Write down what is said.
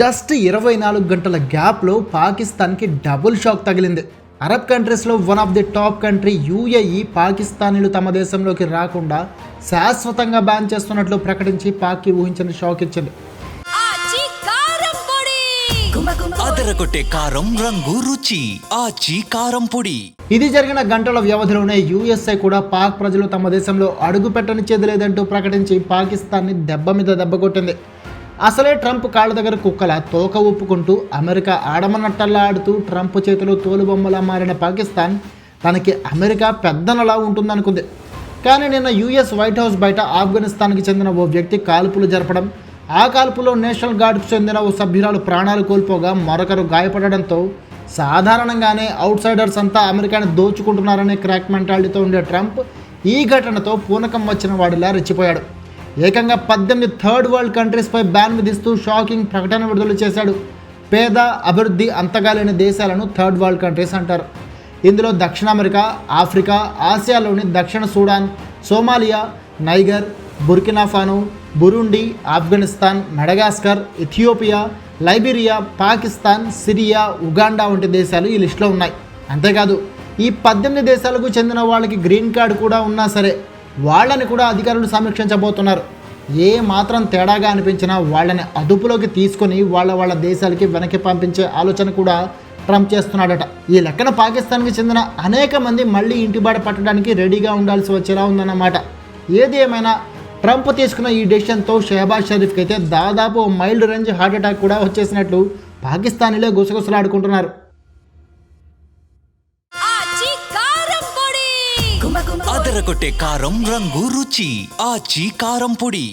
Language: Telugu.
జస్ట్ ఇరవై నాలుగు గంటల గ్యాప్లో పాకిస్తాన్కి డబుల్ షాక్ తగిలింది. అరబ్ కంట్రీస్లో one of the top country UAE పాకిస్తానీలు తమ దేశంలోకి రాకుండా శాశ్వతంగా బ్యాన్ చేస్తున్నట్లు ప్రకటించి పాక్కి ఊహించిన షాక్ ఇచ్చింది. కారం పొడి! అదరగొట్టే కారం రంగు రుచి. ఆచి కారం పొడి. ఇది జరిగిన గంటల వ్యవధిలోనే యూఎస్ఐ కూడా పాక్ ప్రజలు తమ దేశంలో అడుగు పెట్టనిచ్చేది లేదంటూ ప్రకటించి పాకిస్తాన్ని దెబ్బ మీద దెబ్బ కొట్టింది. అసలే ట్రంప్ కాళ్ళ దగ్గర కుక్కల తోక ఒప్పుకుంటూ అమెరికా ఆడమనట్టల్లా ఆడుతూ ట్రంప్ చేతిలో తోలుబొమ్మలా మారిన పాకిస్తాన్ తనకి అమెరికా పెద్దనలా ఉంటుందనుకుంది. కానీ నిన్న యూఎస్ వైట్ హౌస్ బయట ఆఫ్ఘనిస్తాన్కి చెందిన ఓ వ్యక్తి కాల్పులు జరపడం ఆ కాల్పులో నేషనల్ గార్డ్కు చెందిన ఓ సభ్యురాలు ప్రాణాలు కోల్పోగా మరొకరు గాయపడడంతో సాధారణంగానే అవుట్సైడర్స్ అంతా అమెరికాని దోచుకుంటున్నారనే క్రాక్ మెంటాలిటీతో ఉండే ట్రంప్ ఈ ఘటనతో పూనకం వచ్చిన వాడిలా రెచ్చిపోయాడు. ఏకంగా పద్దెనిమిది థర్డ్ వరల్డ్ కంట్రీస్పై బ్యాన్ విధిస్తూ షాకింగ్ ప్రకటన విడుదల చేశాడు. పేద అభివృద్ధి అంతగాలేని దేశాలను థర్డ్ వరల్డ్ కంట్రీస్ అంటారు. ఇందులో దక్షిణ అమెరికా ఆఫ్రికా ఆసియాలోని దక్షిణ Sudan Somalia Niger Burkina Faso Burundi Afghanistan Madagascar Ethiopia Liberia Pakistan Syria Uganda వంటి దేశాలు ఈ లిస్టులో ఉన్నాయి. అంతేకాదు ఈ పద్దెనిమిది దేశాలకు చెందిన వాళ్ళకి గ్రీన్ కార్డు కూడా ఉన్నా సరే వాళ్ళని కూడా అధికారులు సమీక్షించబోతున్నారు. ఏ మాత్రం తేడాగా అనిపించినా వాళ్ళని అదుపులోకి తీసుకొని వాళ్ళ వాళ్ళ దేశాలకి వెనక్కి పంపించే ఆలోచన కూడా ట్రంప్ చేస్తున్నాడట. ఈ లెక్కన పాకిస్తాన్కి చెందిన అనేక మంది మళ్ళీ ఇంటిబాట పట్టడానికి రెడీగా ఉండాల్సి వచ్చేలా ఉందన్నమాట. ఏది ఏమైనా ట్రంప్ తీసుకున్న ఈ డెసిషన్తో షెహబాజ్ షరీఫ్కి అయితే దాదాపు ఓ మైల్డ్ రేంజ్ హార్ట్ అటాక్ కూడా వచ్చేసినట్లు పాకిస్తానీలే గుసగుసలాడుకుంటున్నారు. అదరగొట్టే కారం రంగు రుచి. ఆచి కారం పొడి.